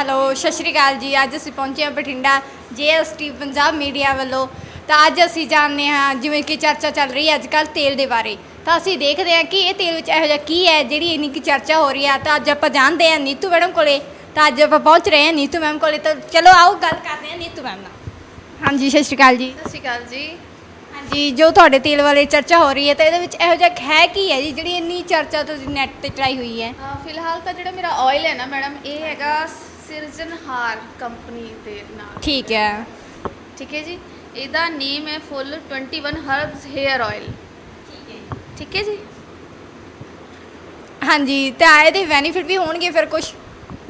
Hello ਸਤਿ ਸ਼੍ਰੀ ਅਕਾਲ ਜੀ। ਅੱਜ ਅਸੀਂ ਪਹੁੰਚੇ ਹਾਂ ਬਠਿੰਡਾ ਜੀਐਸਟੀ ਪੰਜਾਬ ਮੀਡੀਆ ਵੱਲੋਂ। ਤਾਂ ਅੱਜ ਅਸੀਂ ਜਾਣਦੇ ਹਾਂ ਜਿਵੇਂ ਕਿ ਚਰਚਾ ਚੱਲ ਰਹੀ ਹੈ ਅੱਜ ਕੱਲ੍ਹ ਤੇਲ ਦੇ ਬਾਰੇ। ਤਾਂ ਅਸੀਂ ਦੇਖਦੇ ਹਾਂ ਕਿ ਇਹ ਤੇਲ ਵਿੱਚ ਇਹੋ ਜਿਹਾ ਕੀ ਹੈ ਜਿਹੜੀ ਇੰਨੀ ਕੀ ਚਰਚਾ ਹੋ ਰਹੀ ਹੈ। ਤਾਂ ਅੱਜ ਆਪਾਂ ਜਾਣਦੇ ਹਾਂ ਨੀਤੂ ਮੈਡਮ ਕੋਲੇ। ਤਾਂ ਅੱਜ ਆਪਾਂ ਪਹੁੰਚ ਰਹੇ ਹਾਂ ਨੀਤੂ ਮੈਮ ਕੋਲੇ। ਤਾਂ ਚਲੋ ਆਓ ਗੱਲ ਕਰਦੇ ਹਾਂ ਨੀਤੂ ਮੈਮ ਨਾਲ। ਹਾਂਜੀ ਸਤਿ ਸ਼੍ਰੀ ਅਕਾਲ ਜੀ। ਸਤਿ ਸ਼੍ਰੀ ਅਕਾਲ ਜੀ। ਹਾਂਜੀ ਜੋ ਤੁਹਾਡੇ ਤੇਲ ਬਾਰੇ ਚਰਚਾ ਹੋ ਰਹੀ ਹੈ ਤਾਂ ਇਹਦੇ ਵਿੱਚ ਇਹੋ ਜਿਹਾ ਹੈ ਕੀ ਹੈ ਜੀ ਜਿਹੜੀ ਇੰਨੀ ਚਰਚਾ ਤੁਸੀਂ ਨੈਟ ਤੇ ਚਲਾਈ ਹੋਈ ਹੈ? ਫਿਲਹਾਲ ਤਾਂ ਜਿਹੜਾ ਮੇਰਾ ਆਇਲ ਹੈ ਨਾ ਮੈਡਮ ਇਹ ਹੈਗਾ ਸਿਰਜਨਹਾਰ ਕੰਪਨੀ ਦੇ ਨਾਲ। ਠੀਕ ਹੈ। ਠੀਕ ਹੈ ਜੀ। ਇਹਦਾ ਨੇਮ ਹੈ ਫੁੱਲ 21 ਹਰਬਸ 헤ਅਰ ਆਇਲ ਠੀਕ ਹੈ ਜੀ? ਹਾਂਜੀ ਤਾਂ ਇਹਦੇ ਬੈਨੀਫਿਟ ਵੀ ਹੋਣਗੇ ਫਿਰ ਕੁਝ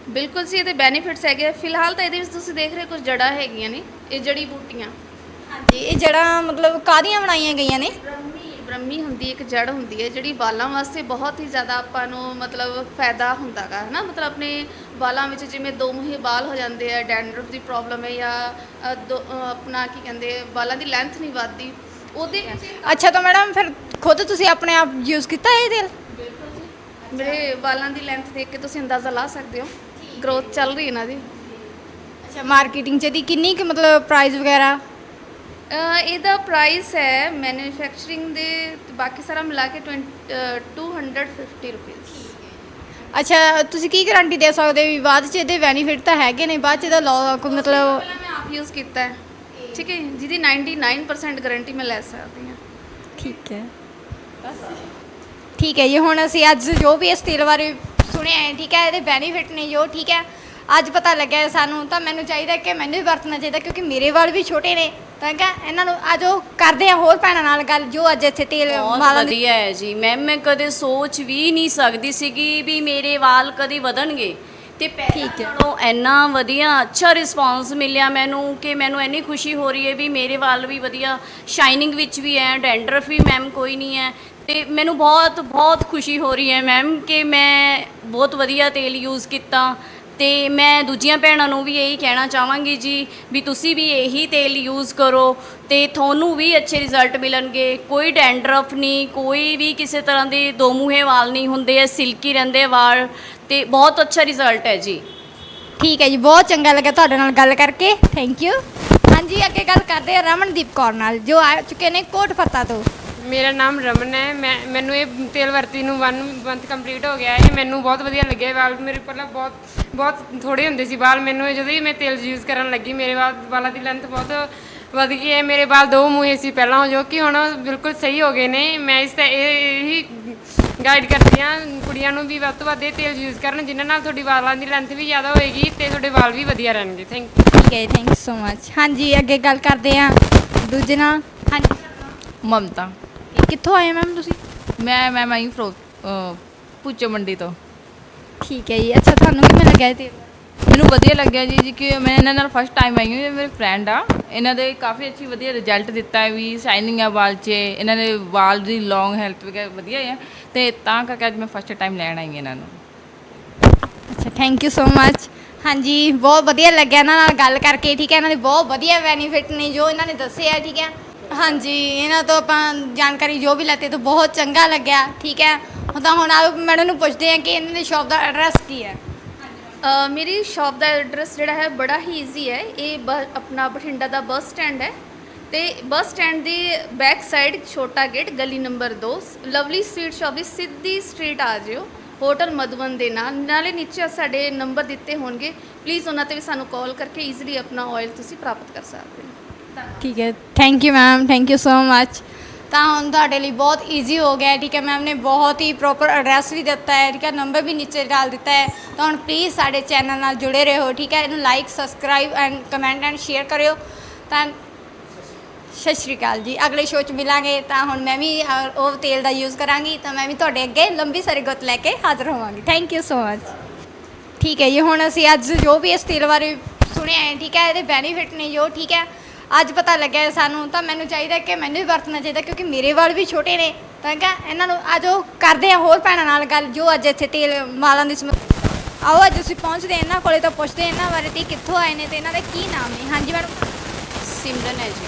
ਬਿਲਕੁਲ ਸੀ ਇਹਦੇ ਬੈਨੀਫਿਟਸ ਹੈਗੇ। ਫਿਲਹਾਲ ਤਾਂ ਇਹਦੇ ਵਿੱਚ ਤੁਸੀਂ ਦੇਖ ਰਹੇ ਕੁਝ ਜੜ੍ਹਾਂ ਹੈਗੀਆਂ ਨੇ ਇਹ ਜੜੀ ਬੂਟੀਆਂ। ਹਾਂਜੀ ਇਹ ਜੜਾਂ ਮਤਲਬ ਕਾਦੀਆਂ ਬਣਾਈਆਂ ਗਈਆਂ ਨੇ? ਬ੍ਰਹਮੀ ਹੁੰਦੀ ਇੱਕ ਜੜ ਹੁੰਦੀ ਹੈ ਜਿਹੜੀ ਵਾਲਾਂ ਵਾਸਤੇ ਬਹੁਤ ਹੀ ਜ਼ਿਆਦਾ ਆਪਾਂ ਨੂੰ ਮਤਲਬ ਫਾਇਦਾ ਹੁੰਦਾਗਾ ਹੈ ਨਾ ਮਤਲਬ ਆਪਣੇ ਵਾਲਾਂ ਵਿੱਚ ਜਿਵੇਂ ਦੋ ਮੂੰਹੇ ਵਾਲ ਹੋ ਜਾਂਦੇ ਆ ਡੈਂਡਰਫ ਦੀ ਪ੍ਰੋਬਲਮ ਹੈ ਜਾਂ ਦੋ- ਅ, ਆਪਣਾ ਕੀ ਕਹਿੰਦੇ ਵਾਲਾਂ ਦੀ ਲੈਂਥ ਨਹੀਂ ਵੱਧਦੀ। ਉਹਦੇ ਅੱਛਾ ਤਾਂ ਮੈਡਮ ਫਿਰ ਖੁਦ ਤੁਸੀਂ ਆਪਣੇ ਆਪ ਯੂਜ਼ ਕੀਤਾ ਇਹ ਤੇਲ? ਮੇਰੇ ਵਾਲਾਂ ਦੀ ਲੈਂਥ ਦੇਖ ਕੇ ਤੁਸੀਂ ਅੰਦਾਜ਼ਾ ਲਾ ਸਕਦੇ ਹੋ। ਗਰੋਥ ਚੱਲ ਰਹੀ ਹੈ ਨਾ ਜੀ। ਅੱਛਾ ਮਾਰਕੀਟਿੰਗ ਚ ਦੀ ਕਿੰਨੀ ਕਿ ਮਤਲਬ ਪ੍ਰਾਈਸ ਵਗੈਰਾ? ਇਹਦਾ ਪ੍ਰਾਈਸ ਹੈ ਮੈਨੂਫੈਕਚਰਿੰਗ ਦੇ ਤੇ ਬਾਕੀ ਸਾਰਾ ਮਿਲਾ ਕੇ 20 ਅ, 250 ਰੁਪਏ ਅੱਛਾ ਤੁਸੀਂ ਕੀ ਗਾਰੰਟੀ ਦੇ ਸਕਦੇ ਹੋ ਵੀ ਬਾਅਦ ਚ ਇਹਦੇ ਬੈਨੀਫਿਟ ਤਾਂ ਹੈਗੇ ਨੇ ਬਾਅਦ ਚ ਇਹਦਾ ਲੋ ਕੋਈ ਮਤਲਬ ਪਹਿਲਾਂ ਮੈਂ ਆਪ ਯੂਜ਼ ਕੀਤਾ ਹੈ। ਠੀਕ ਹੈ ਜਿਹਦੀ 99% ਗਾਰੰਟੀ ਮੈਂ ਲੈ ਸਕਦੀ ਹਾਂ। ਠੀਕ ਹੈ। ਠੀਕ ਹੈ ਜੀ ਹੁਣ ਅਸੀਂ ਅੱਜ ਜੋ ਵੀ ਇਸ ਤੇਲ ਬਾਰੇ ਸੁਣਿਆ ਹੈ ਠੀਕ ਹੈ ਇਹਦੇ ਬੈਨੀਫਿਟ ਨੇ ਜੋ ਠੀਕ ਹੈ। ਅੱਜ ਪਤਾ ਲੱਗਿਆ ਸਾਨੂੰ ਤਾਂ ਮੈਨੂੰ ਚਾਹੀਦਾ ਕਿ ਮੈਨੂੰ ਵੀ ਵਰਤਣਾ ਚਾਹੀਦਾ ਕਿਉਂਕਿ ਮੇਰੇ ਵਾਲ ਵੀ ਛੋਟੇ ਨੇ। ਤਾਂ ਕਿ ਇਹਨਾਂ ਨੂੰ ਅੱਜ ਉਹ ਕਰਦੇ ਆ ਹੋਰ ਭੈਣਾਂ ਨਾਲ ਗੱਲ ਜੋ ਅੱਜ ਇੱਥੇ ਤੇਲ ਬਹੁਤ ਵਾਲਾਂ ਦੀ ਵਧੀਆ ਹੈ ਜੀ। ਮੈਮ ਮੈਂ ਕਦੇ ਸੋਚ ਵੀ ਨਹੀਂ ਸਕਦੀ ਸੀਗੀ ਵੀ ਮੇਰੇ ਵਾਲ ਕਦੇ ਵਧਣਗੇ। ਤੇ ਪਹਿਲਾਂ ਠੀਕ ਹੈ। ਨਾਲੋਂ ਇੰਨਾ ਵਧੀਆ ਅੱਛਾ ਰਿਸਪਾਂਸ ਮਿਲਿਆ ਮੈਨੂੰ ਕਿ ਮੈਨੂੰ ਇੰਨੀ ਖੁਸ਼ੀ ਹੋ ਰਹੀ ਹੈ ਵੀ ਮੇਰੇ ਵਾਲ ਵੀ ਵਧੀਆ। ਸ਼ਾਈਨਿੰਗ ਵਿੱਚ ਵੀ ਹੈ ਡੈਂਡਰਫ ਵੀ ਮੈਮ ਕੋਈ ਨਹੀਂ ਹੈ। ਤੇ ਮੈਨੂੰ ਬਹੁਤ ਬਹੁਤ ਖੁਸ਼ੀ ਹੋ ਰਹੀ ਹੈ ਮੈਮ ਕਿ ਮੈਂ ਬਹੁਤ ਵਧੀਆ ਤੇਲ ਯੂਜ਼ ਕੀਤਾ। ਤੇ ਮੈਂ ਦੂਜੀਆਂ ਭੈਣਾਂ ਨੂੰ ਵੀ ਇਹੀ ਕਹਿਣਾ ਚਾਹਾਂਗੀ ਜੀ ਵੀ ਤੁਸੀਂ ਵੀ ਇਹੀ ਤੇਲ ਯੂਜ਼ ਕਰੋ ਤੇ ਤੁਹਾਨੂੰ ਵੀ ਅੱਛੇ ਰਿਜ਼ਲਟ ਮਿਲਣਗੇ। ਕੋਈ ਡੈਂਡਰਫ ਨਹੀਂ, ਕੋਈ ਵੀ ਕਿਸੇ ਤਰ੍ਹਾਂ ਦੇ ਦੋਮੂਹੇ ਵਾਲ ਨਹੀਂ ਹੁੰਦੇ ਐ ਸਿਲਕੀ ਰਹਿੰਦੇ ਵਾਲ ਤੇ ਬਹੁਤ ਅੱਛਾ ਰਿਜ਼ਲਟ ਹੈ ਜੀ। ਠੀਕ ਹੈ ਜੀ, ਬਹੁਤ ਚੰਗਾ ਲੱਗਾ ਤੁਹਾਡੇ ਨਾਲ ਗੱਲ ਕਰਕੇ। ਥੈਂਕ ਯੂ ਹਾਂਜੀ, ਅੱਗੇ ਗੱਲ ਕਰਦੇ ਹਾਂ ਰਮਨਦੀਪ ਕੌਰ ਨਾਲ, ਜੋ ਆ ਚੁੱਕੇ ਨੇ ਕੋਟ ਫੱਤਾ ਤੋਂ। ਮੇਰਾ ਨਾਮ ਰਮਨ ਹੈ। ਮੈਂ ਮੈਨੂੰ ਇਹ ਤੇਲ ਵਰਤੀ ਨੂੰ 1 ਮੰਥ ਕੰਪਲੀਟ ਹੋ ਗਿਆ ਹੈ। ਮੈਨੂੰ ਬਹੁਤ ਵਧੀਆ ਲੱਗਿਆ। ਵਾਲ ਮੇਰੇ ਪਹਿਲਾਂ ਬਹੁਤ ਬਹੁਤ ਥੋੜੇ ਹੁੰਦੇ ਸੀ ਵਾਲ। ਮੈਨੂੰ ਇਹ ਜਦੋਂ ਹੀ ਮੈਂ ਤੇਲ ਯੂਜ਼ ਕਰਨ ਲੱਗੀ ਮੇਰੇ ਵਾਲ ਵਾਲਾਂ ਦੀ ਲੈਂਥ ਬਹੁਤ ਵਧ ਗਈ ਹੈ। ਮੇਰੇ ਵਾਲ ਦੋ ਮੂੰਹੇ ਸੀ ਪਹਿਲਾਂ ਜੋ ਕਿ ਹੁਣ ਬਿਲਕੁਲ ਸਹੀ ਹੋ ਗਏ ਨੇ। ਮੈਂ ਇਸ ਤੇ ਇਹ ਹੀ ਗਾਈਡ ਕਰਦੀ ਹਾਂ। ਕੁੜੀਆਂ ਨੂੰ ਵੀ ਵੱਧ ਤੋਂ ਵੱਧ ਇਹ ਤੇਲ ਯੂਜ਼ ਕਰਨ। ਜਿਨ੍ਹਾਂ ਨਾਲ ਤੁਹਾਡੀ ਵਾਲਾਂ ਦੀ ਲੈਂਥ ਵੀ ਜ਼ਿਆਦਾ ਹੋਏਗੀ ਤੇ ਤੁਹਾਡੇ ਵਾਲ ਵੀ ਵਧੀਆ ਰਹਿਣਗੇ। ਥੈਂਕ ਠੀਕ ਹੈ ਥੈਂਕ ਯੂ ਸੋ ਮਚ ਹਾਂਜੀ ਅੱਗੇ ਗੱਲ ਕਰਦੇ ਆ ਦੂਜੇ ਨਾਲ। ਹਾਂਜੀ। ਮਮਤਾ। ਇਹ ਕਿੱਥੋਂ ਆਏ ਮੈਮ ਤੁਸੀਂ? ਮੈਂ ਮੈਂ ਆਈ ਫਰੋ ਪੁੱਚੋ ਮੰਡੀ ਤੋਂ। ਠੀਕ ਹੈ ਜੀ। ਅੱਛਾ ਤੁਹਾਨੂੰ ਲੱਗਿਆ ਇਹ ਤੇਲ? ਮੈਨੂੰ ਵਧੀਆ ਲੱਗਿਆ ਜੀ ਜੀ ਕਿ ਮੈਂ ਇਹਨਾਂ ਨਾਲ ਫਸਟ ਟਾਈਮ ਆਈ ਹਾਂ ਇਹ ਮੇਰੇ ਫਰੈਂਡ ਆ। ਇਹਨਾਂ ਦੇ ਕਾਫੀ ਅੱਛੀ ਵਧੀਆ ਰਿਜ਼ਲਟ ਦਿੱਤਾ ਹੈ ਵੀ ਸ਼ਾਈਨਿੰਗ ਆ ਵਾਲ 'ਚ ਇਹਨਾਂ ਦੇ ਵਾਲ ਦੀ ਲੌਂਗ ਹੈਲਥ ਵਗੈਰਾ ਵਧੀਆ ਹੈ ਤੇ ਤਾਂ ਕਰਕੇ ਅੱਜ ਮੈਂ ਫਸਟ ਟਾਈਮ ਲੈਣ ਆਈ ਹਾਂ ਇਹਨਾਂ ਨੂੰ। ਅੱਛਾ ਥੈਂਕ ਯੂ ਸੋ ਮਚ ਹਾਂਜੀ ਬਹੁਤ ਵਧੀਆ ਲੱਗਿਆ ਇਹਨਾਂ ਨਾਲ ਗੱਲ ਕਰਕੇ ਠੀਕ ਹੈ? ਇਹਨਾਂ ਦੇ ਬਹੁਤ ਵਧੀਆ ਬੈਨੀਫਿਟ ਨੇ ਜੋ ਇਹਨਾਂ ਨੇ ਦੱਸੇ ਆ ਠੀਕ ਹੈ? ਹਾਂਜੀ ਇਹਨਾਂ ਤੋਂ ਆਪਾਂ ਜਾਣਕਾਰੀ ਜੋ ਵੀ ਲੈਤੇ ਤਾਂ ਬਹੁਤ ਚੰਗਾ ਲੱਗਿਆ ਠੀਕ ਹੈ? ਹੁਣ ਤਾਂ ਹੁਣ ਆਪ ਮੈਡਮ ਨੂੰ ਪੁੱਛਦੇ ਆ ਕਿ ਇਹਨਾਂ ਦੀ ਸ਼ਾਪ ਦਾ ਐਡਰੈਸ ਕੀ ਹੈ? ਅ, ਮੇਰੀ ਸ਼ਾਪ ਦਾ ਐਡਰੈਸ ਜਿਹੜਾ ਹੈ ਬੜਾ ਹੀ ਈਜ਼ੀ ਹੈ। ਇਹ ਬ- ਆਪਣਾ ਬਠਿੰਡਾ ਦਾ ਬੱਸ ਸਟੈਂਡ ਹੈ। ਤੇ ਬੱਸ ਸਟੈਂਡ ਦੀ ਬੈਕ ਸਾਈਡ ਛੋਟਾ ਗੇਟ ਗਲੀ ਨੰਬਰ 2 ਲਵਲੀ ਸਵੀਟ ਸ਼ਾਪ ਦੀ ਸਿੱਧੀ ਸਟਰੀਟ ਆ ਜਿਓ। ਹੋਟਲ ਮਧੂਬਨ ਦੇ ਨਾਲ। ਨਾਲੇ ਨੀਚੇ ਸਾਡੇ ਨੰਬਰ ਦਿੱਤੇ ਹੋਣਗੇ। ਪਲੀਜ਼ ਉਹਨਾਂ ਤੇ ਵੀ ਸਾਨੂੰ ਕਾਲ ਕਰਕੇ ਈਜ਼ੀਲੀ ਆਪਣਾ ਆਇਲ ਤੁਸੀਂ ਪ੍ਰਾਪਤ ਕਰ ਸਕਦੇ ਹੋ। ਠੀਕ ਹੈ। Thank you ma'am thank you so much ਤਾਂ ਹੁਣ ਤੁਹਾਡੇ ਲਈ ਬਹੁਤ ਈਜ਼ੀ ਹੋ ਗਿਆ। ਠੀਕ ਹੈ ਮੈਮ ਨੇ ਬਹੁਤ ਹੀ ਪ੍ਰੋਪਰ ਐਡਰੈਸ ਵੀ ਦਿੱਤਾ ਹੈ। ਠੀਕ ਹੈ, ਨੰਬਰ ਵੀ ਨੀਚੇ ਡਾਲ ਦਿੱਤਾ ਹੈ। ਤਾਂ ਹੁਣ ਪਲੀਜ਼ ਸਾਡੇ ਚੈਨਲ ਨਾਲ ਜੁੜੇ ਰਹੋ। ਠੀਕ ਹੈ, ਇਹਨੂੰ like subscribe and comment and share ਕਰਿਓ। ਤਾਂ ਸਤਿ ਸ਼੍ਰੀ ਅਕਾਲ ਜੀ। ਅਗਲੇ ਸ਼ੋਅ 'ਚ ਮਿਲਾਂਗੇ ਤਾਂ ਹੁਣ ਮੈਂ ਵੀ ਅ, ਉਹ ਤੇਲ ਦਾ ਯੂਜ਼ ਕਰਾਂਗੀ ਤਾਂ ਮੈਂ ਵੀ ਤੁਹਾਡੇ ਅੱਗੇ ਲੰਬੀ ਸਾਰੀ ਗੁੱਤ ਲੈ ਕੇ ਹਾਜ਼ਰ ਹੋਵਾਂਗੀ। ਥੈਂਕ ਯੂ ਸੋ ਮਚ ਠੀਕ ਹੈ ਜੀ ਹੁਣ ਅਸੀਂ ਅੱਜ ਜੋ ਵੀ ਇਸ ਤੇਲ ਬਾਰੇ ਸੁਣਿਆ ਹੈ ਠੀਕ ਹੈ ਇਹਦੇ ਬੈਨੀਫਿਟ ਨੇ ਜੋ ਠੀਕ ਹੈ ਅੱਜ ਪਤਾ ਲੱਗਿਆ ਹੈ ਸਾਨੂੰ ਤਾਂ ਮੈਨੂੰ ਚਾਹੀਦਾ ਕਿ ਮੈਨੂੰ ਵੀ ਵਰਤਣਾ ਚਾਹੀਦਾ ਕਿਉਂਕਿ ਮੇਰੇ ਵਾਲ ਵੀ ਛੋਟੇ ਨੇ ਤਾਂ ਕਿ ਇਹਨਾਂ ਨੂੰ ਅੱਜ ਉਹ ਕਰਦੇ ਆ ਹੋਰ ਭੈਣਾਂ ਨਾਲ ਗੱਲ ਜੋ ਅੱਜ ਇੱਥੇ ਤੇਲ ਵਾਲਾਂ ਦੀ ਸਮੱਸਿਆ ਆਓ ਅੱਜ ਅਸੀਂ ਪਹੁੰਚਦੇ ਹਾਂ ਇਹਨਾਂ ਕੋਲੇ ਤਾਂ ਪੁੱਛਦੇ ਹਾਂ ਇਹਨਾਂ ਬਾਰੇ ਤੇ ਕਿੱਥੋਂ ਆਏ ਨੇ ਤੇ ਇਹਨਾਂ ਦਾ ਕੀ ਨਾਮ ਨੇ? ਹਾਂਜੀ ਮੈਡਮ। ਸਿਮਰਨ ਹੈ ਜੀ।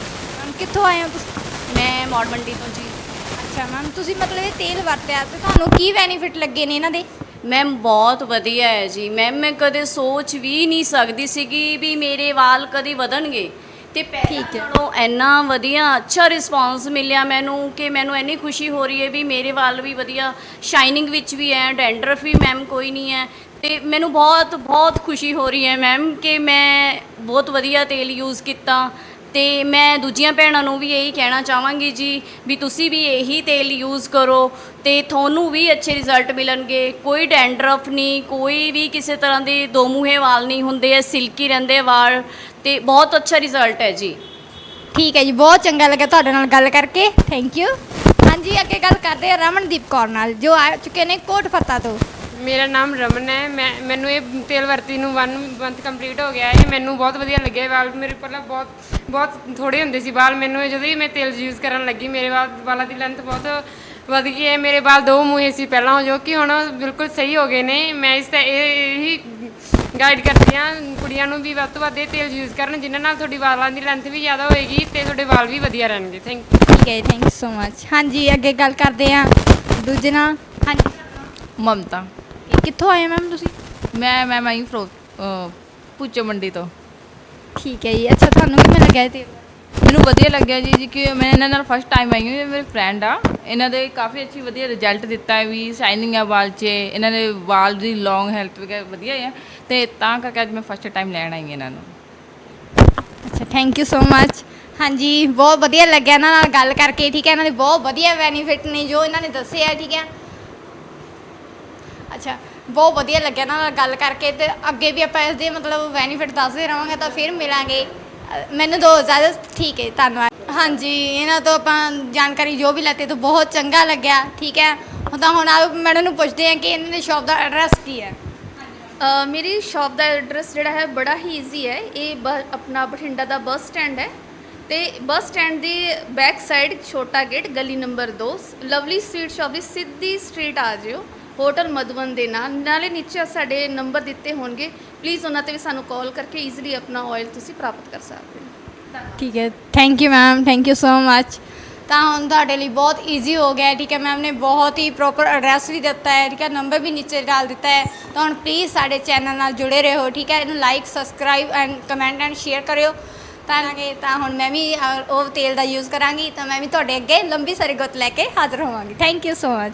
ਕਿੱਥੋਂ ਆਏ ਹੋ ਤੁਸੀਂ? ਮੈਂ ਮੌੜ ਮੰਡੀ ਤੋਂ ਜੀ। ਅੱਛਾ ਮੈਮ ਤੁਸੀਂ ਮਤਲਬ ਇਹ ਤੇਲ ਵਰਤਿਆ ਤੇ ਤੁਹਾਨੂੰ ਕੀ ਬੈਨੀਫਿਟ ਲੱਗੇ ਨੇ ਇਹਨਾਂ ਦੇ? ਮੈਮ ਬਹੁਤ ਵਧੀਆ ਹੈ ਜੀ। ਮੈਮ ਮੈਂ ਕਦੇ ਸੋਚ ਵੀ ਨਹੀਂ ਸਕਦੀ ਸੀਗੀ ਵੀ ਮੇਰੇ ਵਾਲ ਕਦੇ ਵਧਣਗੇ। ਤੇ ਪਹਿਲਾਂ ਠੀਕ ਹੈ। ਨਾਲੋਂ ਇੰਨਾ ਵਧੀਆ ਅੱਛਾ ਰਿਸਪੌਂਸ ਮਿਲਿਆ ਮੈਨੂੰ ਕਿ ਮੈਨੂੰ ਇੰਨੀ ਖੁਸ਼ੀ ਹੋ ਰਹੀ ਹੈ ਵੀ ਮੇਰੇ ਵਾਲ ਵੀ ਵਧੀਆ। ਸ਼ਾਈਨਿੰਗ ਵਿੱਚ ਵੀ ਹੈ ਡੈਂਡਰਫ ਵੀ ਮੈਮ ਕੋਈ ਨਹੀਂ ਹੈ। ਤੇ ਮੈਨੂੰ ਬਹੁਤ ਬਹੁਤ ਖੁਸ਼ੀ ਹੋ ਰਹੀ ਹੈ ਮੈਮ ਕਿ ਮੈਂ ਬਹੁਤ ਵਧੀਆ ਤੇਲ ਯੂਜ਼ ਕੀਤਾ। ਤੇ ਮੈਂ ਦੂਜੀਆਂ ਭੈਣਾਂ ਨੂੰ ਵੀ ਇਹੀ ਕਹਿਣਾ ਚਾਹਾਂਗੀ ਜੀ ਵੀ ਤੁਸੀਂ ਵੀ ਇਹੀ ਤੇਲ ਯੂਜ਼ ਕਰੋ ਤੇ ਤੁਹਾਨੂੰ ਵੀ ਅੱਛੇ ਰਿਜ਼ਲਟ ਮਿਲਣਗੇ। ਕੋਈ ਡੈਂਡਰਫ ਨਹੀਂ, ਕੋਈ ਵੀ ਕਿਸੇ ਤਰ੍ਹਾਂ ਦੇ ਦੋਮੂਹੇ ਵਾਲ ਨਹੀਂ ਹੁੰਦੇ ਐ ਸਿਲਕੀ ਰਹਿੰਦੇ ਵਾਲ ਤੇ ਬਹੁਤ ਅੱਛਾ ਰਿਜ਼ਲਟ ਹੈ ਜੀ। ਠੀਕ ਹੈ ਜੀ, ਬਹੁਤ ਚੰਗਾ ਲੱਗਾ ਤੁਹਾਡੇ ਨਾਲ ਗੱਲ ਕਰਕੇ। ਥੈਂਕ ਯੂ ਹਾਂਜੀ, ਅੱਗੇ ਗੱਲ ਕਰਦੇ ਹਾਂ ਰਮਨਦੀਪ ਕੌਰ ਨਾਲ, ਜੋ ਆ ਚੁੱਕੇ ਨੇ ਕੋਟ ਫੱਤਾ ਤੋਂ। ਮੇਰਾ ਨਾਮ ਰਮਨ ਹੈ। ਮੈਂ ਮੈਨੂੰ ਇਹ ਤੇਲ ਵਰਤੀ ਨੂੰ 1 ਮੰਥ ਕੰਪਲੀਟ ਹੋ ਗਿਆ। ਹੈ ਮੈਨੂੰ ਬਹੁਤ ਵਧੀਆ ਲੱਗਿਆ। ਵਾਲ ਮੇਰੇ ਪਹਿਲਾਂ ਬਹੁਤ ਬਹੁਤ ਥੋੜੇ ਹੁੰਦੇ ਸੀ ਵਾਲ। ਮੈਨੂੰ ਇਹ ਜਦੋਂ ਹੀ ਮੈਂ ਤੇਲ ਯੂਜ਼ ਕਰਨ ਲੱਗੀ ਮੇਰੇ ਵਾਲ ਵਾਲਾਂ ਦੀ ਲੈਂਥ ਬਹੁਤ ਵਧ ਗਈ ਹੈ। ਮੇਰੇ ਵਾਲ ਦੋ ਮੂੰਹੇ ਸੀ ਪਹਿਲਾਂ ਜੋ ਕਿ ਹੁਣ ਬਿਲਕੁਲ ਸਹੀ ਹੋ ਗਏ ਨੇ। ਮੈਂ ਇਸ ਤੇ ਇਹ ਹੀ ਗਾਈਡ ਕਰਦੀ ਹਾਂ। ਕੁੜੀਆਂ ਨੂੰ ਵੀ ਵੱਧ ਤੋਂ ਵੱਧ ਇਹ ਤੇਲ ਯੂਜ਼ ਕਰਨ ਜਿਨ੍ਹਾਂ ਨਾਲ ਤੁਹਾਡੀ ਵਾਲਾਂ ਦੀ ਲੈਂਥ ਵੀ ਜ਼ਿਆਦਾ ਹੋਏਗੀ ਤੇ ਤੁਹਾਡੇ ਵਾਲ ਵੀ ਵਧੀਆ ਰਹਿਣਗੇ। ਥੈਂਕ ਠੀਕ ਹੈ ਥੈਂਕ ਯੂ ਸੋ ਮਚ ਹਾਂਜੀ ਅੱਗੇ ਗੱਲ ਕਰਦੇ ਹਾਂ। ਦੂਜੇ ਨਾਲ। ਹਾਂਜੀ। ਮਮਤਾ। ਕਿੱਥੋਂ ਆਏ ਮੈਮ ਤੁਸੀਂ? ਮੈਂ ਮੈਂ ਮੈਂ ਫਰੋ ਪੁੱਚੋ ਮੰਡੀ ਤੋਂ। ਠੀਕ ਹੈ ਜੀ ਅੱਛਾ ਤੁਹਾਨੂੰ ਕਿਵੇਂ ਲੱਗਿਆ ਇਹ ਤੇਲ ਮੈਨੂੰ ਵਧੀਆ ਲੱਗਿਆ ਜੀ ਜੀ ਕਿ ਮੈਂ ਇਹਨਾਂ ਨਾਲ ਫਸਟ ਟਾਈਮ ਆਈ ਹਾਂ ਇਹ ਮੇਰੇ ਫਰੈਂਡ ਆ। ਇਹਨਾਂ ਦੇ ਕਾਫੀ ਅੱਛੀ ਵਧੀਆ ਰਿਜ਼ਲਟ ਦਿੱਤਾ ਹੈ ਵੀ ਸ਼ਾਈਨਿੰਗ ਆ ਵਾਲ 'ਚ ਇਹਨਾਂ ਦੇ ਵਾਲ ਦੀ ਲੌਂਗ ਹੈਲਥ ਵਗੈਰਾ ਵਧੀਆ ਹੈ ਤੇ ਤਾਂ ਕਰਕੇ ਅੱਜ ਮੈਂ ਫਸਟ ਟਾਈਮ ਲੈਣ ਆਈ ਹਾਂ ਇਹਨਾਂ ਨੂੰ। ਅੱਛਾ ਥੈਂਕ ਯੂ ਸੋ ਮਚ ਹਾਂਜੀ ਬਹੁਤ ਵਧੀਆ ਲੱਗਿਆ ਇਹਨਾਂ ਨਾਲ ਗੱਲ ਕਰਕੇ ਠੀਕ ਹੈ? ਇਹਨਾਂ ਦੇ ਬਹੁਤ ਵਧੀਆ ਬੈਨੀਫਿਟ ਨੇ ਜੋ ਇਹਨਾਂ ਨੇ ਦੱਸੇ ਆ ਠੀਕ ਹੈ? ਅੱਛਾ ਬਹੁਤ ਵਧੀਆ ਲੱਗਿਆ ਇਹਨਾਂ ਨਾਲ ਗੱਲ ਕਰਕੇ ਤੇ ਅੱਗੇ ਵੀ ਆਪਾਂ ਇਸ ਦੇ ਮਤਲਬ ਬੈਨੀਫਿਟ ਦੱਸਦੇ ਰਵਾਂਗੇ ਤਾਂ ਫਿਰ ਮਿਲਾਂਗੇ। ਅ, ਮੈਨੂੰ ਦੋ ਜ਼ਿਆਦਾ ਠੀਕ ਹੈ ਧੰਨਵਾਦ। ਹਾਂਜੀ ਇਹਨਾਂ ਤੋਂ ਆਪਾਂ ਜਾਣਕਾਰੀ ਜੋ ਵੀ ਲੈਤੇ ਤਾਂ ਬਹੁਤ ਚੰਗਾ ਲੱਗਿਆ ਠੀਕ ਹੈ। ਹੁਣ ਤਾਂ ਹੁਣ ਆ ਮੈਡਮ ਨੂੰ ਪੁੱਛਦੇ ਹਾਂ ਕਿ ਇਹਨਾਂ ਦੀ ਸ਼ਾਪ ਦਾ ਐਡਰੈਸ ਕੀ ਹੈ। ਅ, ਮੇਰੀ ਸ਼ਾਪ ਦਾ ਐਡਰੈਸ ਜਿਹੜਾ ਹੈ ਬੜਾ ਹੀ ਈਜ਼ੀ ਹੈ। ਇਹ ਬ- ਆਪਣਾ ਬਠਿੰਡਾ ਦਾ ਬੱਸ ਸਟੈਂਡ ਹੈ। ਤੇ ਬੱਸ ਸਟੈਂਡ ਦੀ ਬੈਕ ਸਾਈਡ ਛੋਟਾ ਗੇਟ ਗਲੀ ਨੰਬਰ 2 ਲਵਲੀ ਸਵੀਟ ਸ਼ਾਪ ਦੀ ਸਿੱਧੀ ਸਟਰੀਟ ਆ ਜਿਓ। ਹੋਟਲ ਮਧੂਬਨ ਦੇ ਨਾਲ। ਨਾਲੇ ਨੀਚੇ ਸਾਡੇ ਨੰਬਰ ਦਿੱਤੇ ਹੋਣਗੇ। ਪਲੀਜ਼ ਉਹਨਾਂ ਤੇ ਵੀ ਸਾਨੂੰ ਕਾਲ ਕਰਕੇ ਈਜ਼ੀਲੀ ਆਪਣਾ ਆਇਲ ਤੁਸੀਂ ਪ੍ਰਾਪਤ ਕਰ ਸਕਦੇ ਹੋ। ਠੀਕ ਹੈ। Thank you ma'am thank you so much ਤਾਂ ਹੁਣ ਤੁਹਾਡੇ ਲਈ ਬਹੁਤ ਈਜ਼ੀ ਹੋ ਗਿਆ। ਠੀਕ ਹੈ ਮੈਮ ਨੇ ਬਹੁਤ ਹੀ ਪ੍ਰੋਪਰ ਐਡਰੈਸ ਵੀ ਦਿੱਤਾ ਹੈ। ਠੀਕ ਹੈ ਨੰਬਰ ਵੀ ਨੀਚੇ ਡਾਲ ਦਿੱਤਾ ਹੈ। ਤਾਂ ਹੁਣ ਪਲੀਜ਼ ਸਾਡੇ ਚੈਨਲ ਨਾਲ ਜੁੜੇ ਰਹੋ। ਠੀਕ ਹੈ, ਇਹਨੂੰ like subscribe and comment and share ਕਰਿਓ। ਤਾਂ ਕਿ ਤਾਂ ਹੁਣ ਮੈਂ ਵੀ ਉਹ ਤੇਲ ਦਾ ਯੂਜ਼ ਕਰਾਂਗੀ। ਤਾਂ ਮੈਂ ਵੀ ਤੁਹਾਡੇ ਅੱਗੇ ਲੰਬੀ ਸਾਰੀ ਗੁੱਤ ਲੈ ਕੇ ਹਾਜ਼ਰ ਹੋਵਾਂਗੀ। Thank you so much